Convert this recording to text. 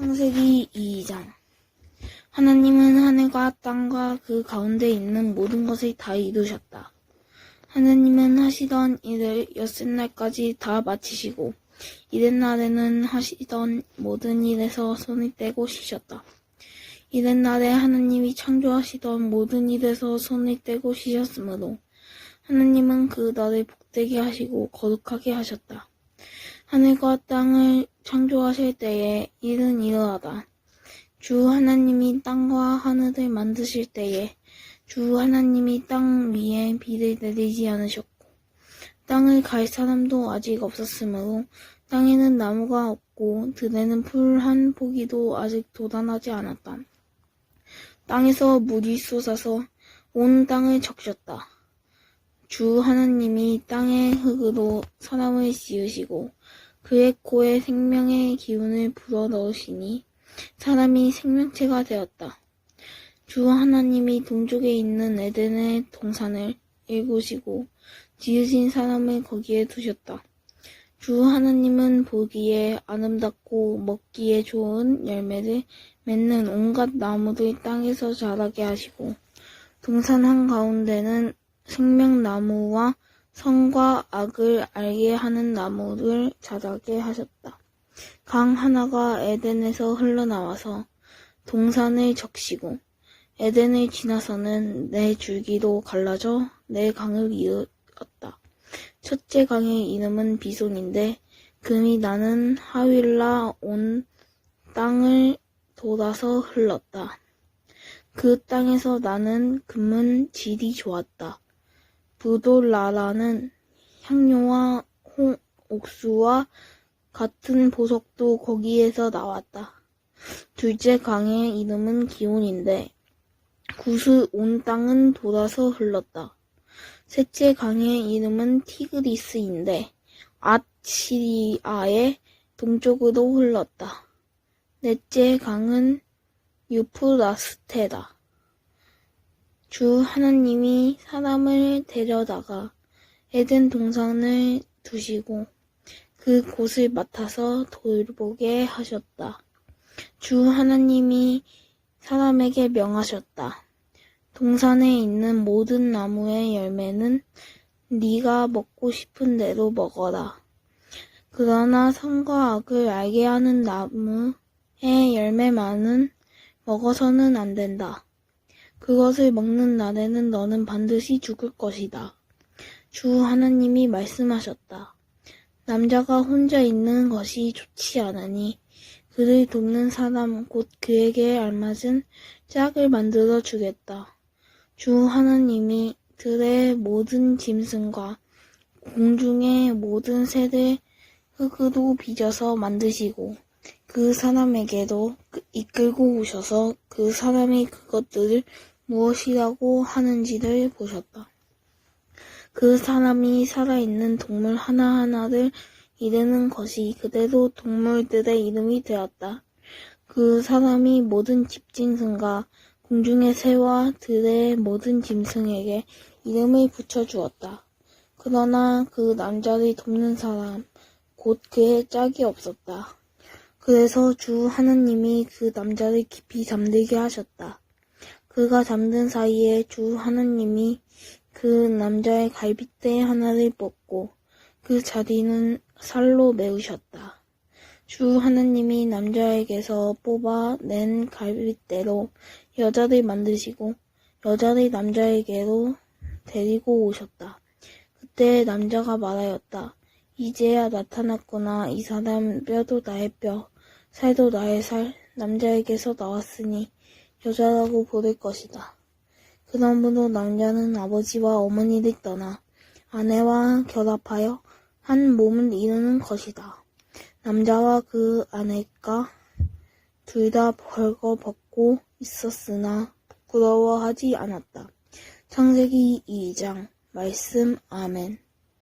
창세기 2장 하나님은 하늘과 땅과 그 가운데 있는 모든 것을 다 이루셨다. 하나님은 하시던 일을 엿새 날까지 다 마치시고 이른 날에는 하시던 모든 일에서 손을 떼고 쉬셨다. 이른 날에 하나님이 창조하시던 모든 일에서 손을 떼고 쉬셨으므로 하나님은 그 날을 복되게 하시고 거룩하게 하셨다. 하늘과 땅을 창조하실 때에 일은 이러하다. 주 하나님이 땅과 하늘을 만드실 때에 주 하나님이 땅 위에 비를 내리지 않으셨고 땅을 갈 사람도 아직 없었으므로 땅에는 나무가 없고 들에는 풀 한 포기도 아직 돋아나지 않았다. 땅에서 물이 쏟아서 온 땅을 적셨다. 주 하나님이 땅의 흙으로 사람을 지으시고 그의 코에 생명의 기운을 불어넣으시니 사람이 생명체가 되었다. 주 하나님이 동쪽에 있는 에덴의 동산을 일구시고 지으신 사람을 거기에 두셨다. 주 하나님은 보기에 아름답고 먹기에 좋은 열매를 맺는 온갖 나무를 땅에서 자라게 하시고 동산 한가운데는 생명나무와 선과 악을 알게 하는 나무를 자라게 하셨다. 강 하나가 에덴에서 흘러나와서 동산을 적시고 에덴을 지나서는 네 줄기로 갈라져 네 강을 이었다. 첫째 강의 이름은 비손인데 금이 나는 하윌라 온 땅을 돌아서 흘렀다. 그 땅에서 나는 금은 질이 좋았다. 부돌라라는 향료와 홍, 옥수와 같은 보석도 거기에서 나왔다. 둘째 강의 이름은 기온인데 구스 온 땅은 돌아서 흘렀다. 셋째 강의 이름은 티그리스인데 아시리아의 동쪽으로 흘렀다. 넷째 강은 유프라스테다. 주 하나님이 사람을 데려다가 에덴 동산을 두시고 그 곳을 맡아서 돌보게 하셨다. 주 하나님이 사람에게 명하셨다. 동산에 있는 모든 나무의 열매는 네가 먹고 싶은 대로 먹어라. 그러나 선과 악을 알게 하는 나무의 열매만은 먹어서는 안 된다. 그것을 먹는 날에는 너는 반드시 죽을 것이다. 주 하나님이 말씀하셨다. 남자가 혼자 있는 것이 좋지 않으니 그를 돕는 사람 곧 그에게 알맞은 짝을 만들어 주겠다. 주 하나님이 들의 모든 짐승과 공중의 모든 새를 흙으로 빚어서 만드시고 그 사람에게도 이끌고 오셔서 그 사람이 그것들을 무엇이라고 하는지를 보셨다. 그 사람이 살아있는 동물 하나하나를 이르는 것이 그대로 동물들의 이름이 되었다. 그 사람이 모든 집짐승과 공중의 새와 들의 모든 짐승에게 이름을 붙여주었다. 그러나 그 남자를 돕는 사람, 곧 그의 짝이 없었다. 그래서 주 하나님이 그 남자를 깊이 잠들게 하셨다. 그가 잠든 사이에 주 하나님이 그 남자의 갈빗대 하나를 뽑고 그 자리는 살로 메우셨다. 주 하나님이 남자에게서 뽑아 낸 갈빗대로 여자를 만드시고 여자를 남자에게로 데리고 오셨다. 그때 남자가 말하였다. 이제야 나타났구나. 이 사람 뼈도 나의 뼈, 살도 나의 살, 남자에게서 나왔으니 여자라고 부를 것이다. 그러므로 남자는 아버지와 어머니를 떠나 아내와 결합하여 한 몸을 이루는 것이다. 남자와 그 아내가 둘 다 벌거벗고 있었으나 부끄러워하지 않았다. 창세기 2장 말씀 아멘.